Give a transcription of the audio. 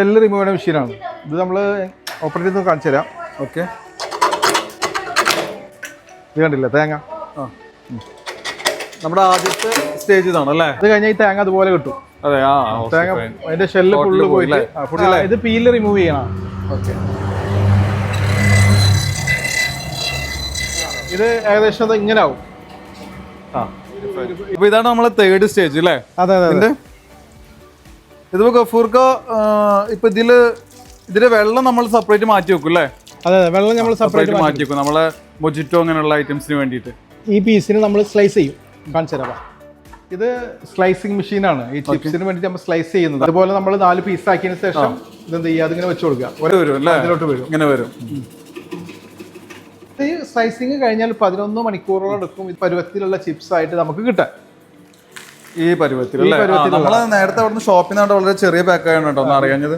Cell remove ചെയ്യുന്ന മെഷീനാണ്. ഇത് നമ്മൾ ഓപ്പറേറ്റ് ചെയ്ത് കാണിച്ചു തരാം. ഓക്കെ ഇത് കണ്ടില്ല? തേങ്ങ. ആ. നമ്മുടെ ആദ്യത്തെ സ്റ്റേജ് ഇതാണ് അല്ലേ? അത് കഴിഞ്ഞാൽ ഈ തേങ്ങ അതുപോലെ കിട്ടും. അതെ ആ തേങ്ങ അതിന്റെ ഷെല്ല് ഫുള്ള് പോയി പോയിട്ട് ഇത് പീൽ റിമൂവ് ചെയ്യണം. ഓക്കെ ഇത് ഏകദേശം അത് ഇങ്ങനെ ആവും. ആ ഇപ്പൊ ഇതാണ് നമ്മളെ തേർഡ് സ്റ്റേജ് അല്ലേ അതെ അതെ ഇതിപ്പോ ഗഫൂർക്ക ഇപ്പൊ ഇതിൽ ഇതിന്റെ വെള്ളം നമ്മൾ സെപ്പറേറ്റ് മാറ്റി വെക്കും അല്ലേ അതെ അതെ വെള്ളം നമ്മൾ സെപ്പറേറ്റ് മാറ്റി വെക്കും. നമ്മളെ മൊജിറ്റോ അങ്ങനെയുള്ള ഐറ്റംസിന് വേണ്ടിയിട്ട്. ഈ പീസിന് നമ്മൾ സ്ലൈസ് ചെയ്യും. കാണിച്ചു തരാം ഇത് സ്ലൈസിങ് മെഷീനാണ് ഈ ചിപ്സിന് വേണ്ടി നമ്മൾ സ്ലൈസ് ചെയ്യുന്നത്. അതുപോലെ നമ്മൾ നാല് പീസ് ആക്കിയതിന് ശേഷം ഇതെന്ത് ചെയ്യുക? അതിങ്ങനെ വെച്ച് കൊടുക്കുക. ഇത് വരും ഇങ്ങനെ വരും. ഈ സ്ലൈസിങ് കഴിഞ്ഞാൽ പതിനൊന്ന് മണിക്കൂറോളം എടുക്കും. പരുവത്തിലുള്ള ചിപ്സ് ആയിട്ട് നമുക്ക് കിട്ടാൻ. ഈ പരുവത്തിൽ നമ്മൾ നേരത്തെ അവിടുന്ന് ഷോപ്പിൽ നിന്നാണ് വളരെ ചെറിയ പാക്കായാണ് കേട്ടോ ഒന്ന് അറിയാഞ്ഞത്.